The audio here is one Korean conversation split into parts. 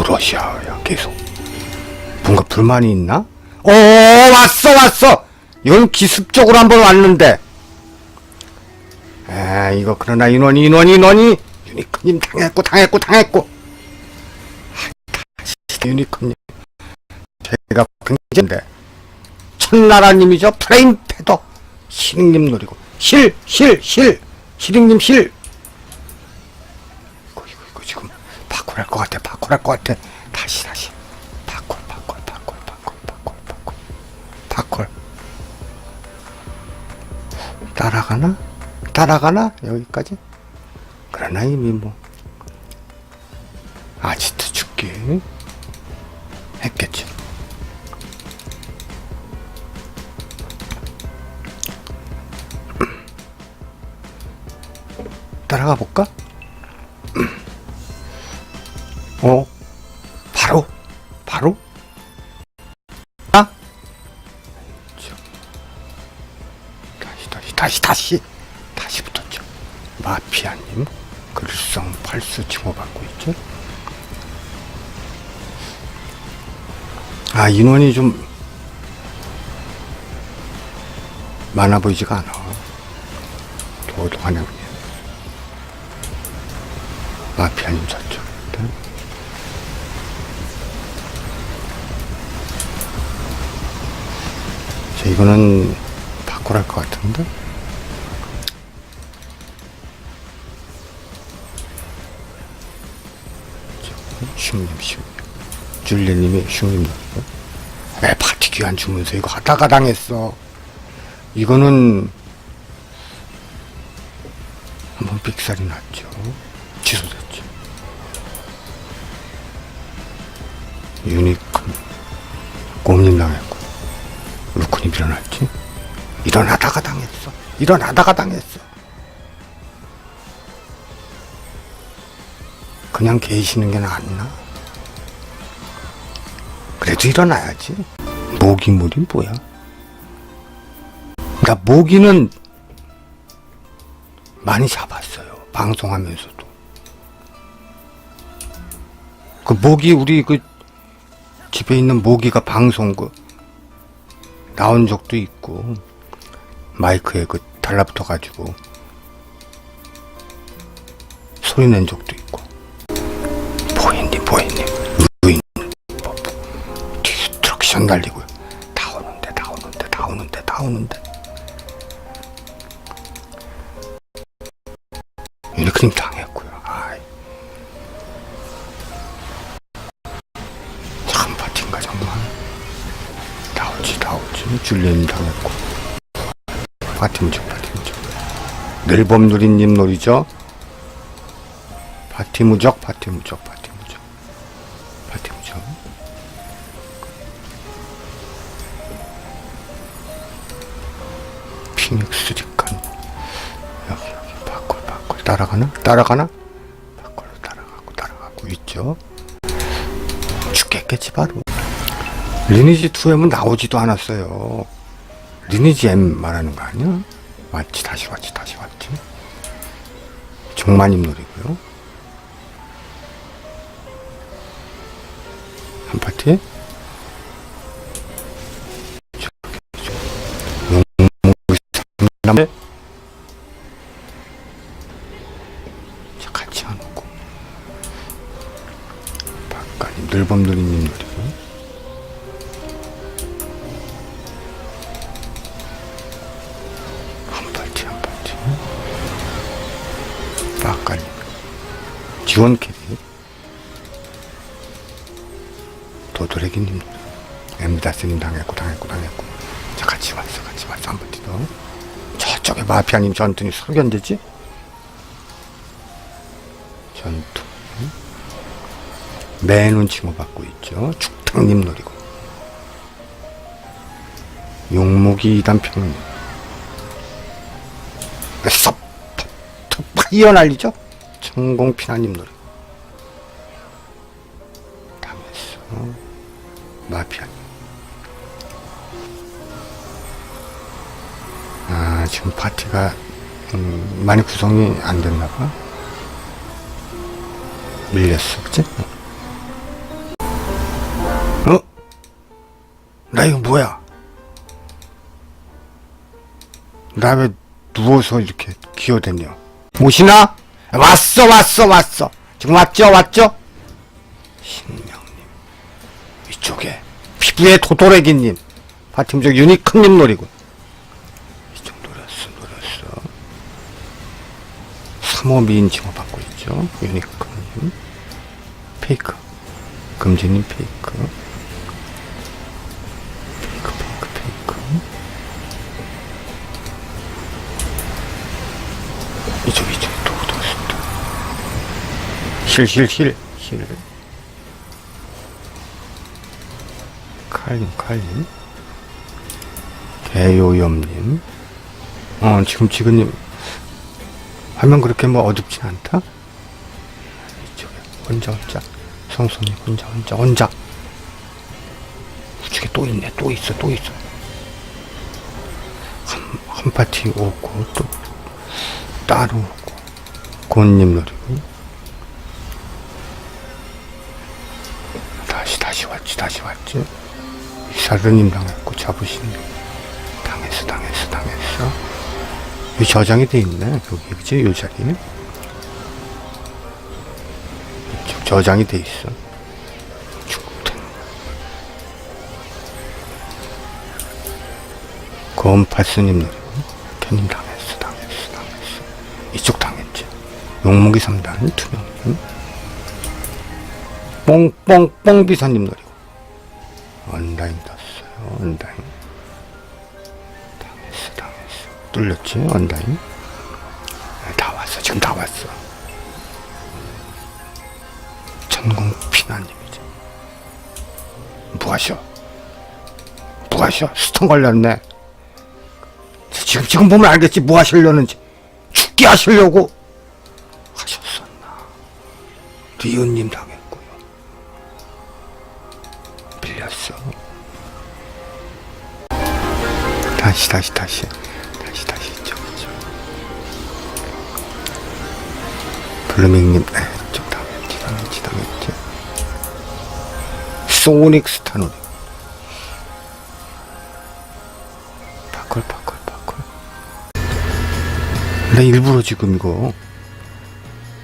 또 러시아야 계속. 뭔가 불만이 있나? 오 왔어 왔어! 이건 기습적으로 한번 왔는데. 아 이거 그러나 인원이 인원이 인원이! 유니콘님 당했고 당했고 당했고! 유니콘님. 제가 굉장한데 천나라님이죠? 프레임 패더. 시링님 노리고. 실 실 실! 시링님 실 이거 이거 이거 지금 바꿀 할것 같아 바꿀 할것 같아. 다시 다시. 바꿀 바꿀 바꿀 바꿀 바꿀 바꿀. 바꿀. 따라가나? 따라가나? 여기까지? 그러나 이미 뭐. 아지트 죽기 했겠지. 따라가 볼까? 다시, 다시, 다시, 붙었죠. 마피아님, 글성 팔수 칭호받고 있죠. 아, 인원이 좀 많아 보이지가 않아. 도도하네, 그냥. 마피아님 저쪽. 이거는 바꿔할 것 같은데? 슝님, 슝님. 줄리님이 슝님. 에, 파티 귀한 주문서 이거 하다가 당했어. 이거는 한번 삑살이 났죠. 취소됐죠. 유니콘 곰님 당했고 루콘이 일어났지. 일어나다가 당했어. 일어나다가 당했어. 그냥 계시는 게 낫나? 그래도 일어나야지. 모기물이 뭐야? 그러니까 모기는 많이 잡았어요. 방송하면서도. 그 모기 우리 그 집에 있는 모기가 방송 그 나온 적도 있고 마이크에 그 달라붙어 가지고 소리 낸 적도 있고 보이님 루인. 뭐, 디스트럭션 날리고요. 다 오는데 다 오는데 다 오는데 다 오는데. 유니크님 당했고요. 아이. 참 파티인가 정말 다 오지 다 오지. 줄리님 당했고. 파티 무적 파티 무적 늘범 누리님 놀이죠? 파티 무적 파티 무적 파티. 무적 피닉스 리칸 여기 여기 바꿀 바꿀 따라가나? 따라가나? 바꿀 따라가고 따라가고 있죠. 죽겠겠지 바로. 리니지 2M은 나오지도 않았어요. 리니지 M 말하는 거 아니야? 왔지 다시 왔지 다시 왔지. 종마님 노리고요. 한 파티 남 자 같이 안 오고. 박가님 늘범 누리님 노리고. 한 파티 한 파티 박가님 지원 캐리. 도도래기님. 엠비다스님 당했고 당했고 당했고. 자 같이 왔어 마피아님 전투니 소견되지? 전투. 매눈 칭호받고 있죠. 축탁님 노리고. 용무기 이단평님. 섭! 파이어 날리죠? 천공피나님 노리고. 당했어. 마피아님. 아 지금 파티가 음, 많이 구성이 안 됐나 봐. 밀렸어, 그치? 어? 나 이거 뭐야? 나 왜 누워서 이렇게 기어댔냐? 오시나? 왔어, 왔어, 왔어. 지금 왔죠, 왔죠? 신명님. 이쪽에 피부의 도도레기님. 파팀적 유니크님 노리고. 3호 미인 칭호 받고 있죠. 유니크님. 페이크. 금지님 페이크. 페이크, 페이크, 페이크. 이쪽, 이쪽, 또, 또, 또. 힐, 힐, 힐, 힐. 칼님, 칼님. 개요염님. 어, 지금, 지금님. 화면 그렇게 뭐 어둡진 않다? 이쪽에, 혼자, 혼자. 성성님, 혼자, 혼자, 혼자. 우측에 또 있네, 또 있어, 또 있어. 한, 한 파티 오고, 또, 따로 오고. 곤님 노리고. 다시, 다시 왔지, 다시 왔지. 이사르님 당했고, 잡으시님. 당했어, 당했어, 당했어. 저장이 돼 있네, 여기, 그치? 요. 이쪽 저장이 돼 있어. 검파스님 노리고. ken님 당했어, 당했어, 당했어. 이쪽 당했지. 용무기 3단 투명님. 뽕뽕뽕 비사님 노리고. 언다임 떴어요. 언다임. 뚫렸지? 아, 다 왔어. 지금 다 왔어. 천공 피나님이지. 뭐하셔? 뭐하셔? 스톤 걸렸네. 지금 지금 보면 알겠지 뭐 하시려는지 죽게 하시려고 하셨었나 리은님 당했고요 빌렸어 다시 다시 다시 블루밍님 네, 이쪽 당했지 당했지 당했지 소닉 스타노리. 파컬 파컬 파컬. 나 일부러 지금 이거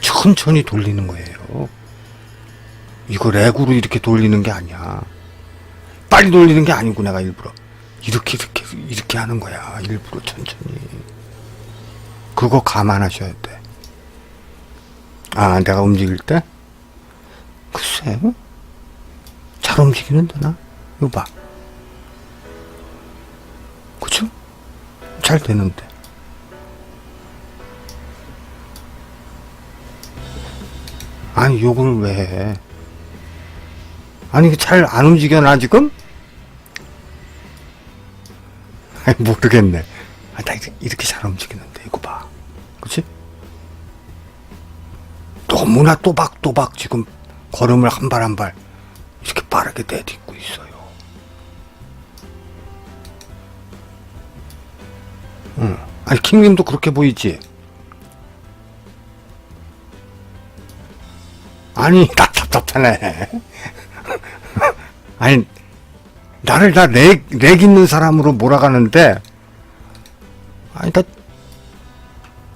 천천히 돌리는 거예요. 이거 렉으로 이렇게 돌리는 게 아니야. 빨리 돌리는 게 아니고 내가 일부러. 이렇게 이렇게 이렇게 하는 거야 일부러 천천히. 그거 감안하셔야 돼 아 내가 움직일 때 글쎄 잘 움직이는데 나 이거 봐 그쵸? 잘 되는데. 아니, 욕을 왜 해? 아니, 잘 안 움직여, 나 지금? 아니, 모르겠네. 아, 나 이렇게, 잘 움직이는데, 이거 봐. 그치? 너무나 또박또박 지금 걸음을 한 발 한 발 이렇게 빠르게 내딛고 있어요. 응. 아니 킹님도 그렇게 보이지? 아니 나 답답하네. 아니 나를 다 렉 렉 있는 사람으로 몰아가는데 아니 나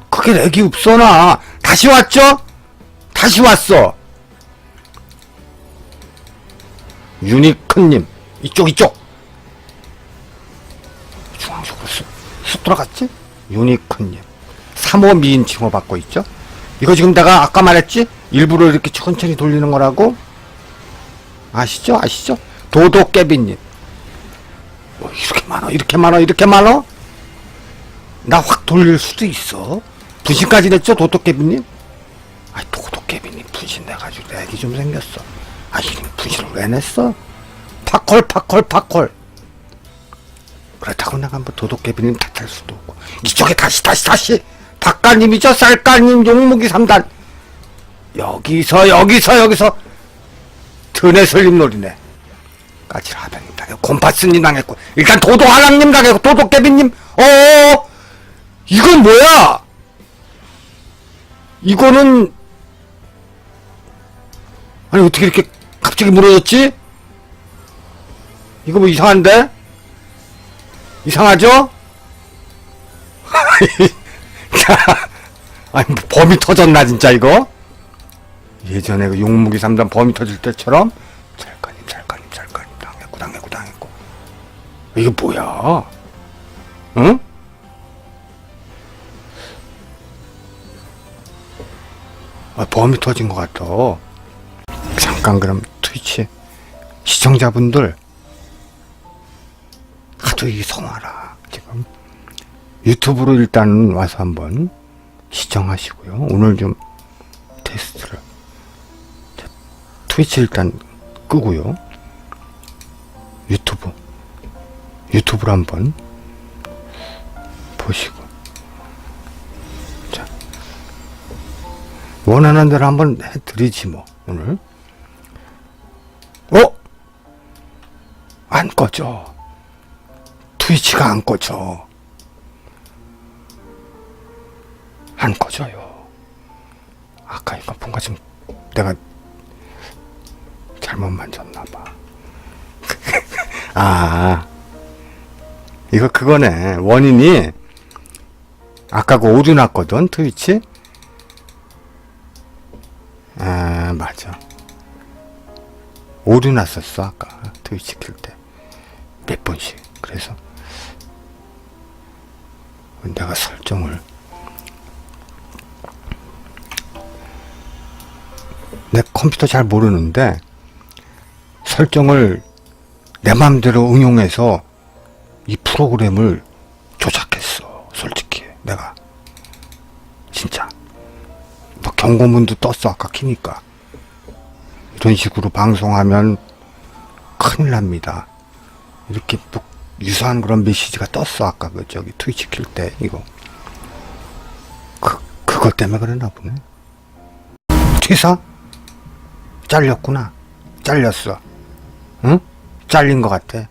그게 렉이 없어 나 다시 왔죠? 다시 왔어. 유니크님 이쪽 이쪽 중앙쪽으로 쑥, 쑥 들어갔지? 유니크님 3호 미인 칭호 받고 있죠? 이거 지금 내가 아까 말했지? 일부러 이렇게 천천히 돌리는 거라고? 아시죠? 아시죠? 도도깨비님 뭐 이렇게 많아 이렇게 많아 이렇게 많아? 나 확 돌릴 수도 있어 분신까지 됐죠? 도도깨비님? 분신 내가지고 렉이 좀 생겼어. 아 이름 분신을 왜 냈어? 파콜 파콜 파콜. 그렇다고 내가 뭐 도도깨비님 탓할 수도 없고. 이쪽에 다시 다시 다시. 박가님이죠 쌀가님 용무기 3단. 여기서 여기서 여기서. 드네 슬림 놀이네. 까칠 하변님 당했고 곰파스님 당했고. 일단 도도하랑님 당했고 도도깨비님. 어 이건 뭐야? 이거는 아니 어떻게 이렇게 갑자기 무너졌지? 이거 뭐 이상한데? 이상하죠? 아니, 뭐 범이 터졌나, 진짜, 이거? 예전에 그 용무기 3단 범이 터질 때처럼, 잘까님, 잘까님, 잘까님, 당했고, 당했고, 당했고. 이게 뭐야? 응? 아, 범이 터진 것 같아. 잠깐 그럼 트위치 시청자분들 하도 이 성화라 지금 유튜브로 일단 와서 한번 시청하시고요. 오늘 좀 테스트를 자, 트위치 일단 끄고요. 유튜브 유튜브로 한번 보시고 자 원하는 대로 한번 해드리지 뭐 오늘 어? 안 꺼져. 트위치가 안 꺼져. 안 꺼져요. 아까 이거 뭔가 좀 내가 잘못 만졌나봐. 아. 이거 그거네. 원인이 아까 그 오류 났거든 트위치? 아 맞아 오류 났었어 아까. 트위치 킬 때. 몇 번씩. 그래서 내가 설정을 내 컴퓨터 잘 모르는데 설정을 내 마음대로 응용해서 이 프로그램을 조작했어 솔직히. 내가. 진짜. 뭐 경고문도 떴어 아까 키니까 이런 식으로 방송하면 큰일 납니다. 이렇게 뭐 유사한 그런 메시지가 떴어 아까 그 저기 트위치 킬 때 이거 그 그것 때문에 그러나 보네. 퇴사? 잘렸구나. 잘렸어. 응? 잘린 것 같아.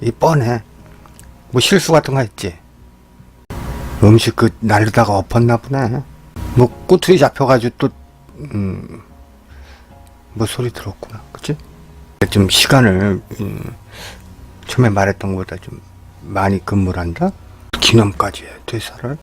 이 뻔해. 뭐 실수 같은 거 했지. 음식 그 날르다가 엎었나 보네. 뭐 꼬투리 잡혀가지고 또 음, 뭐 소리 들었구나. 그치? 좀 시간을, 음, 처음에 말했던 것보다 좀 많이 근무를 한다? 기념까지 해, 퇴사를?